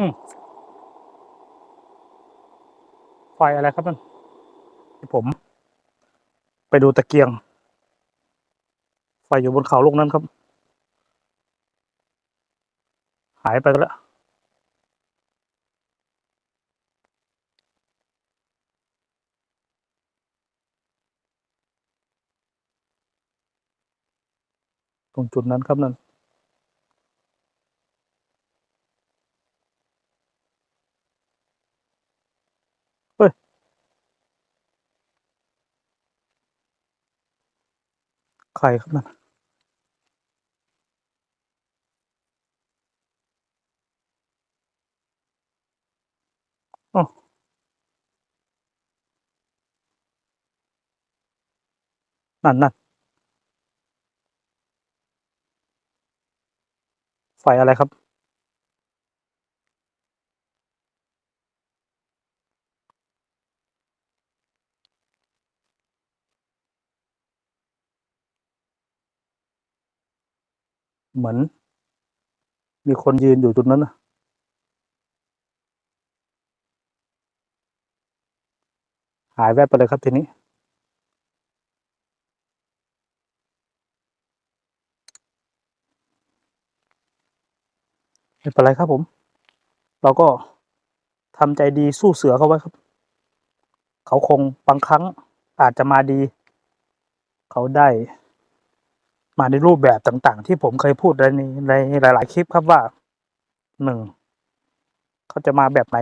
ืไฟอะไรครับนั่นที่ผม ไปดูตะเกียง ไฟอยู่บนเขาลูกนั้นครับ หายไปแล้วตรงจุดนั้นครับนั่น ใครครับนั่นอ๋อนั่นนั่นไฟอะไรครับ เหมือน มีคนยืนอยู่จุดนั้นนะหายแวบไปเลยครับทีนี้ไม่เป็นไรครับผม เราก็ทำใจดีสู้เสือเขาไว้ครับ เขาคงบางครั้งอาจจะมาดี เขาได้ มาในรูปแบบต่างๆ ที่ผมเคยพูดในในหลาย ๆ คลิปครับว่าหนึ่งเขาจะมาแบบไหน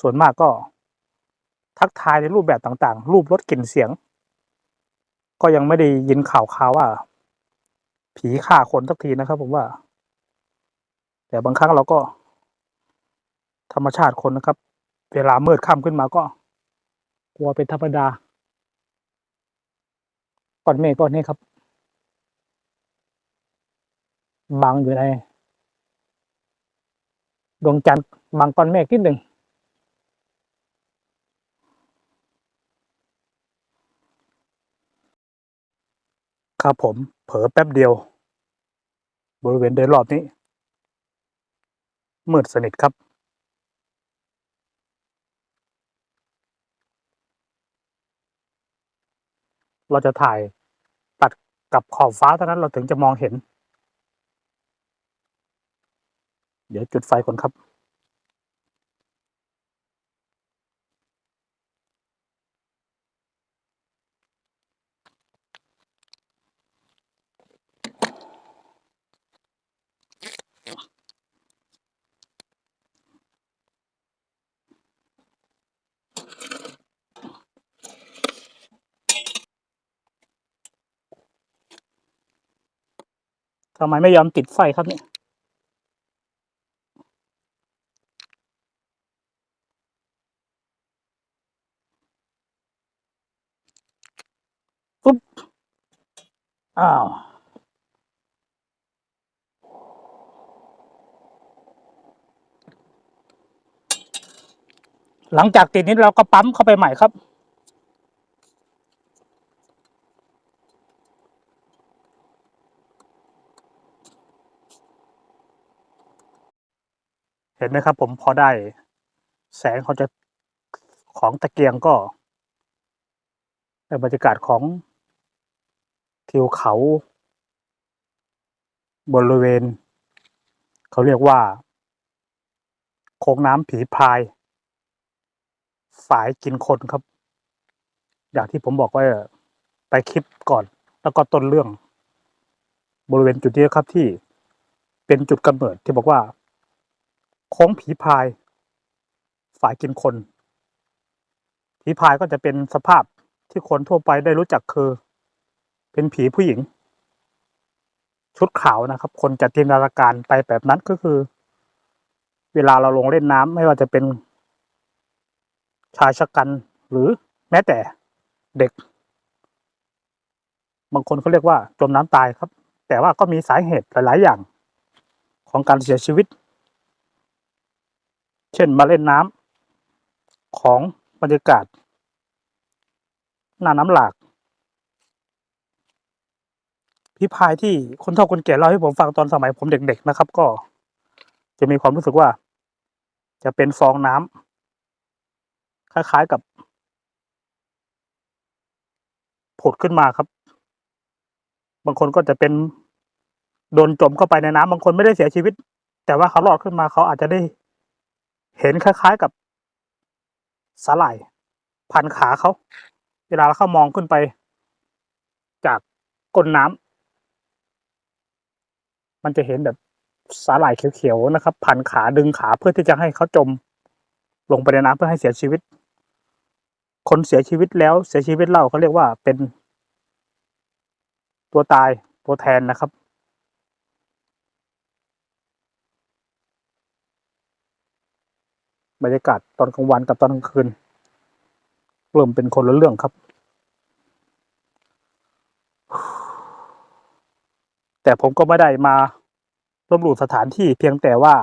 ส่วนมากก็ ทักทายในรูปแบบต่างๆ รูปรถกลิ่นเสียง ก็ยังไม่ได้ยินข่าวข่าวว่า ผีฆ่าคนสักทีนะครับผมว่า แต่บางครั้งเราก็ ธรรมชาติคนนะครับ เวลามืดค่ำขึ้นมาก็ กลัวเป็นธรรมดาก้อนเมฆก้อนนี้ครับ บังอยู่ในดวงจันทร์บังก้อนเมฆนิดหนึ่งครับผมเผลอแป๊บเดียว บริเวณโดยรอบนี้ มืดสนิทครับ เราจะถ่ายตัดกับขอบฟ้าเท่านั้นเราถึงจะมองเห็น เดี๋ยวจุดไฟก่อนครับ ทำไมไม่ยอมติดไฟครับเนี่ย ปุ๊บ อ้าวหลังจากติดนี้เราก็ปั๊มเข้าไปใหม่ครับ เห็นไหมครับผมพอได้ แสงเขาจะของตะเกียงก็ในบรรยากาศของ ทิวเขา บริเวณ เขาเรียกว่า โค้งน้ำผีพายฝายกินคนครับ อย่างที่ผมบอกไว้อะไปคลิปก่อน แล้วก็ต้นเรื่อง บริเวณจุดนี้ครับที่เป็นจุดกำเนิดที่บอกว่า โค้งผีพายฝ่ายกินคนผีพายก็จะเป็นสภาพที่คนทั่วไปได้รู้จักคือ เป็นผีผู้หญิง ชุดขาวนะครับ คนจะจินตนาการไปแบบนั้นก็คือ เวลาเราลงเล่นน้ำไม่ว่าจะเป็น ชายชะกัน หรือแม้แต่เด็ก บางคนเขาเรียกว่าจมน้ำตายครับ แต่ว่าก็มีสาเหตุหลาย ๆ อย่างของการเสียชีวิต เช่นมาเล่นน้ำของบรรยากาศหน้าน้ำหลาก พี่พายที่คนเฒ่าคนแก่เล่าให้ผมฟังตอนสมัยผมเด็กๆนะครับ ก็ จะมีความรู้สึกว่า จะเป็นฟองน้ำคล้ายๆกับผุดขึ้นมาครับ บางคนก็จะเป็นโดนจมเข้าไปในน้ำบางคนไม่ได้เสียชีวิต แต่ว่าเขารอดขึ้นมาเขาอาจจะได้ เห็นคล้ายๆกับสาหร่ายพันขาเขา เวลาเขามองขึ้นไป จากก้นน้ำ มันจะเห็นแบบสาหร่ายเขียวๆนะครับพันขาดึงขาเพื่อที่จะให้เขาจม ลงไปในน้ำเพื่อให้เสียชีวิต คนเสียชีวิตแล้วเสียชีวิตเล่าเขาเรียกว่าเป็น ตัวตายตัวแทนนะครับ บรรยากาศตอนกลางวันกับตอนกลางคืนเริ่มเป็นคนละเรื่องครับ แต่ผมก็ไม่ได้มาลบหลู่สถานที่เพียงแต่ว่า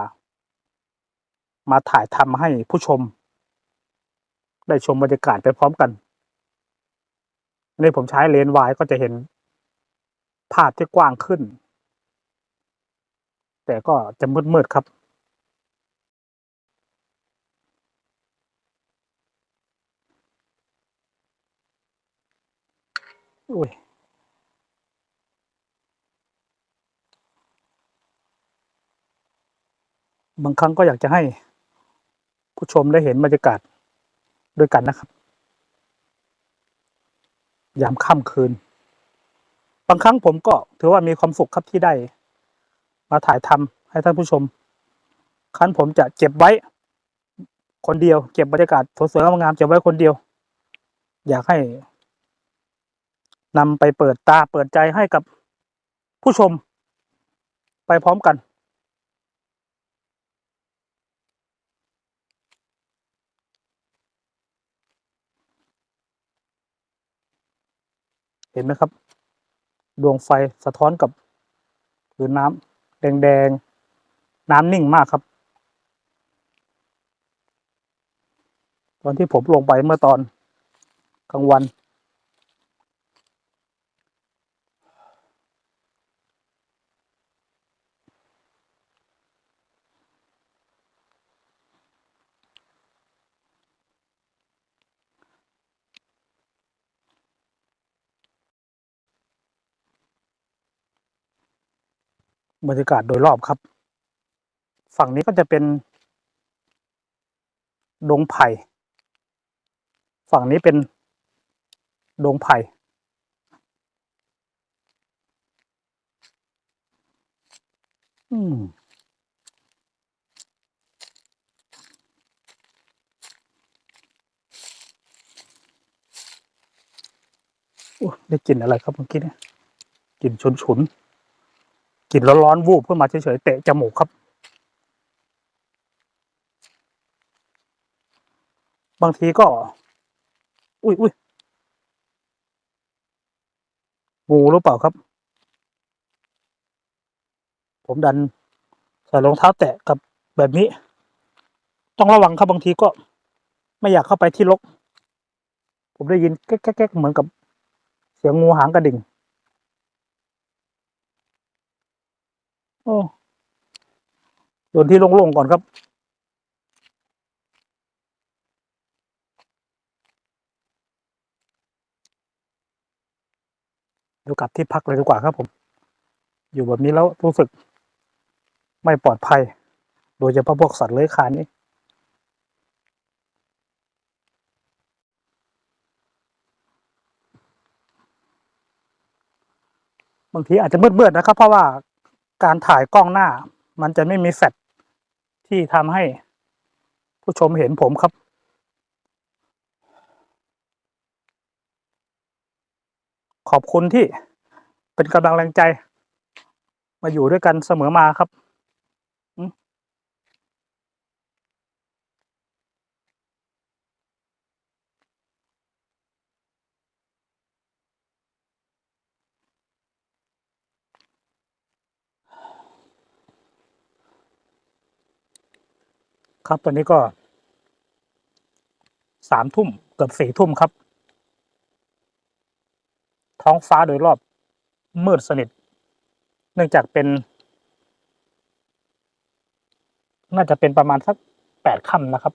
มาถ่ายทำให้ผู้ชม ได้ชมบรรยากาศไปพร้อมกันอันนี้ผมใช้เลนส์วายก็จะเห็นภาพที่กว้างขึ้น แต่ก็จะมืดๆครับอุ้ย บางครั้งก็อยากจะให้ผู้ชมได้เห็นบรรยากาศด้วยกันนะครับ ยามค่ำคืน บางครั้งผมก็ถือว่ามีความสุขครับที่ได้ มาถ่ายทำให้ท่านผู้ชม ครั้นผมจะเก็บไว้ คนเดียว เก็บบรรยากาศสวยๆงามๆเก็บไว้คนเดียว อยากให้นำไปเปิดตาเปิดใจให้กับผู้ชม ไปพร้อมกัน เห็นไหมครับ ดวงไฟสะท้อนกับผืนน้ำแดงๆ น้ำนิ่งมากครับ ตอนที่ผมลงไปเมื่อตอนกลางวัน บรรยากาศโดยรอบครับ ฝั่งนี้ก็จะเป็น ดงไผ่ ฝั่งนี้เป็น ดงไผ่อืมอุ๊ยได้กลิ่นอะไรครับเมื่อกี้เนี่ยกลิ่นฉุน กลิ่นร้อนๆวูบขึ้นมาเฉยๆเตะจมูกครับ บางทีก็ อุ้ยอุ้ยงูหรือเปล่าครับ ผมดันใส่รองเท้าแตะกับแบบนี้ ต้องระวังครับบางทีก็ ไม่อยากเข้าไปที่รกผมได้ยินแก๊กๆๆเหมือนกับ เสียงงูหางกระดิ่ง โอ้โดนที่โล่งๆก่อนครับ เดี๋ยวกลับที่พักเลยดีกว่าครับผม อยู่แบบนี้แล้วรู้สึก ไม่ปลอดภัย โดยเฉพาะพวกสัตว์เลื้อยคลานนี่บางทีอาจจะมืดๆนะครับ เพราะว่า การถ่ายกล้องหน้า มันจะไม่มีแฟลชที่ทำให้ผู้ชมเห็นผมครับ ขอบคุณที่เป็นกำลังแรงใจ มาอยู่ด้วยกันเสมอมาครับ ครับ ตอนนี้ก็สามทุ่มเกือบสี่ทุ่มครับ ท้องฟ้าโดยรอบมืดสนิท เนื่องจากเป็น น่าจะเป็นประมาณสักแปดค่ำนะครับ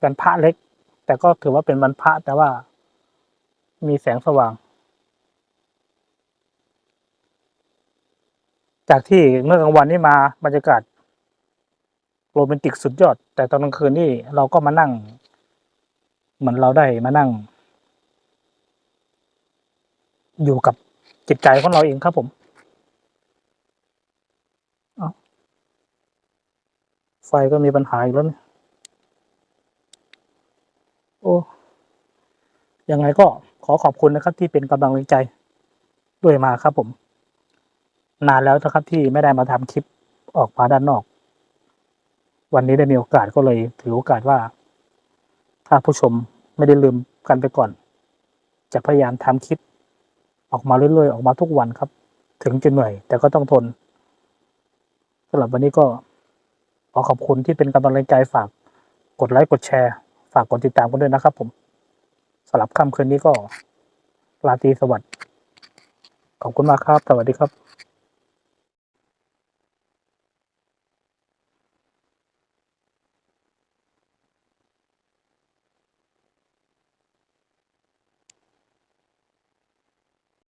เป็นพระเล็ก แต่ก็ถือว่าเป็นวันพระแต่ว่ามีแสงสว่าง จากที่เมื่อกลางวันนี่มาบรรยากาศ โรแมนติกสุดยอด แต่ตอนกลางคืนนี่เราก็มานั่ง เหมือนเราได้มานั่ง อยู่กับจิตใจของเราเองครับผมไฟก็มีปัญหาอีกแล้วเนี่ยโอ้ยังไงก็ขอขอบคุณนะครับ ที่เป็นกำลังใจด้วยมาครับผม นานแล้วนะครับที่ไม่ได้มาทำคลิปออกมาด้านนอก วันนี้ได้มีโอกาสก็เลยถือโอกาสว่า ถ้าผู้ชมไม่ได้ลืมกันไปก่อน จะพยายามทำคลิป ออกมาเรื่อยๆ ออกมาทุกวันครับ ถึงจะเหนื่อย แต่ก็ต้องทนสำหรับวันนี้ก็ขอขอบคุณที่เป็นกำลังใจฝากกดไลค์กดแชร์ ฝากกดติดตามกันด้วยนะครับ ผมสำหรับค่ำคืนนี้ก็ราตรีสวัสดิ์ขอบคุณมากครับ สวัสดีครับ